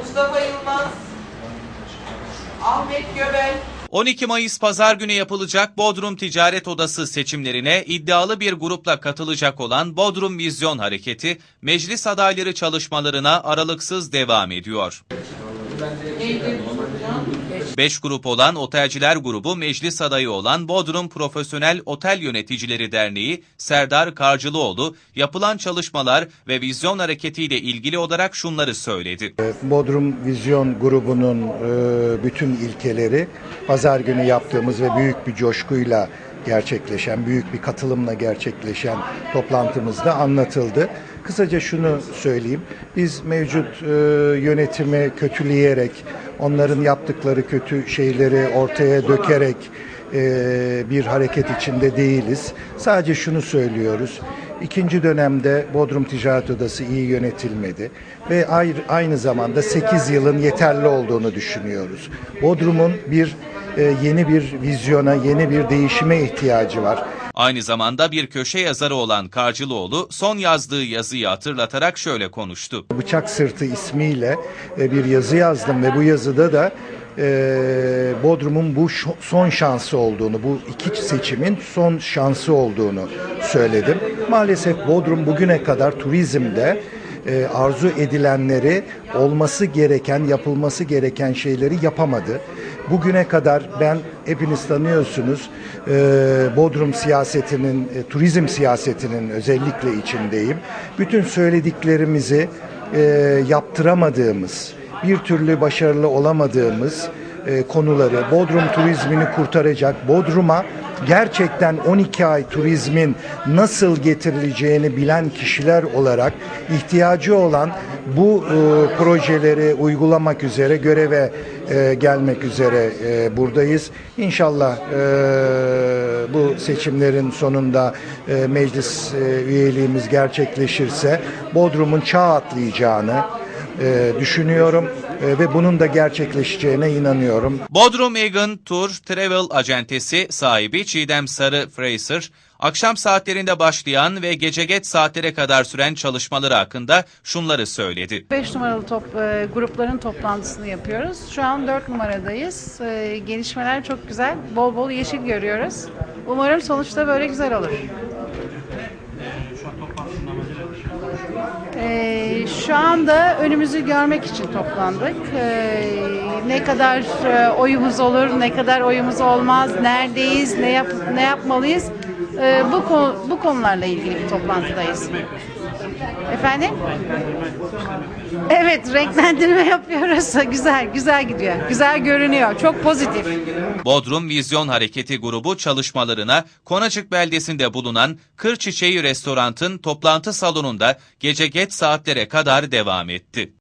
Mustafa Yılmaz, Ahmet Göbel, 12 Mayıs Pazar günü yapılacak Bodrum Ticaret Odası seçimlerine iddialı bir grupla katılacak olan Bodrum Vizyon Hareketi, meclis adayları çalışmalarına aralıksız devam ediyor. hocam? 5 grup olan Otelciler Grubu meclis adayı olan Bodrum Profesyonel Otel Yöneticileri Derneği Serdar Karcılıoğlu yapılan çalışmalar ve vizyon hareketiyle ilgili olarak şunları söyledi. Bodrum Vizyon grubunun e, bütün ilkeleri pazar günü yaptığımız ve büyük bir coşkuyla gerçekleşen, büyük bir katılımla gerçekleşen toplantımızda anlatıldı. Kısaca şunu söyleyeyim. Biz mevcut e, yönetimi kötüleyerek, onların yaptıkları kötü şeyleri ortaya dökerek e, bir hareket içinde değiliz. Sadece şunu söylüyoruz. İkinci dönemde Bodrum Ticaret Odası iyi yönetilmedi ve aynı zamanda 8 yılın yeterli olduğunu düşünüyoruz. Bodrum'un bir e, yeni bir vizyona, yeni bir değişime ihtiyacı var. Aynı zamanda bir köşe yazarı olan Karcılıoğlu son yazdığı yazıyı hatırlatarak şöyle konuştu. Bıçak Sırtı ismiyle e, bir yazı yazdım ve bu yazıda da e, Bodrum'un bu son şansı olduğunu, bu iki seçimin son şansı olduğunu söyledim. Maalesef Bodrum bugüne kadar turizmde e, arzu edilenleri olması gereken, yapılması gereken şeyleri yapamadı. Bugüne kadar ben hepiniz tanıyorsunuz e, Bodrum siyasetinin, e, turizm siyasetinin özellikle içindeyim. Bütün söylediklerimizi e, yaptıramadığımız, bir türlü başarılı olamadığımız e, konuları, Bodrum turizmini kurtaracak, Bodrum'a gerçekten 12 ay turizmin nasıl getirileceğini bilen kişiler olarak ihtiyacı olan bu e, projeleri uygulamak üzere göreve e, gelmek üzere buradayız. İnşallah bu seçimlerin sonunda meclis üyeliğimiz gerçekleşirse Bodrum'un çağ atlayacağını e, düşünüyorum e, ve bunun da gerçekleşeceğine inanıyorum. Bodrum Egan Tour Travel Acentesi sahibi Çiğdem Sarı Fraser, akşam saatlerinde başlayan ve gece geç saatlere kadar süren çalışmaları hakkında şunları söyledi. 5 numaralı top, e, grupların toplantısını yapıyoruz. Şu an 4 numaradayız. E, gelişmeler çok güzel. Bol bol yeşil görüyoruz. Umarım sonuçta böyle güzel olur. E, şu anda önümüzü görmek için toplandık. E, ne kadar e, oyumuz olur, ne kadar oyumuz olmaz, neredeyiz, ne yap ne yapmalıyız? E, bu konu- bu konularla ilgili bir toplantıdayız. Efendim? Evet, renklendirme yapıyoruz. Güzel, güzel gidiyor. Güzel görünüyor. Çok pozitif. Bodrum Vizyon Hareketi grubu çalışmalarına Konacık beldesinde bulunan Kır Çiçeği Restorant'ın toplantı salonunda gece geç saatlere kadar devam etti.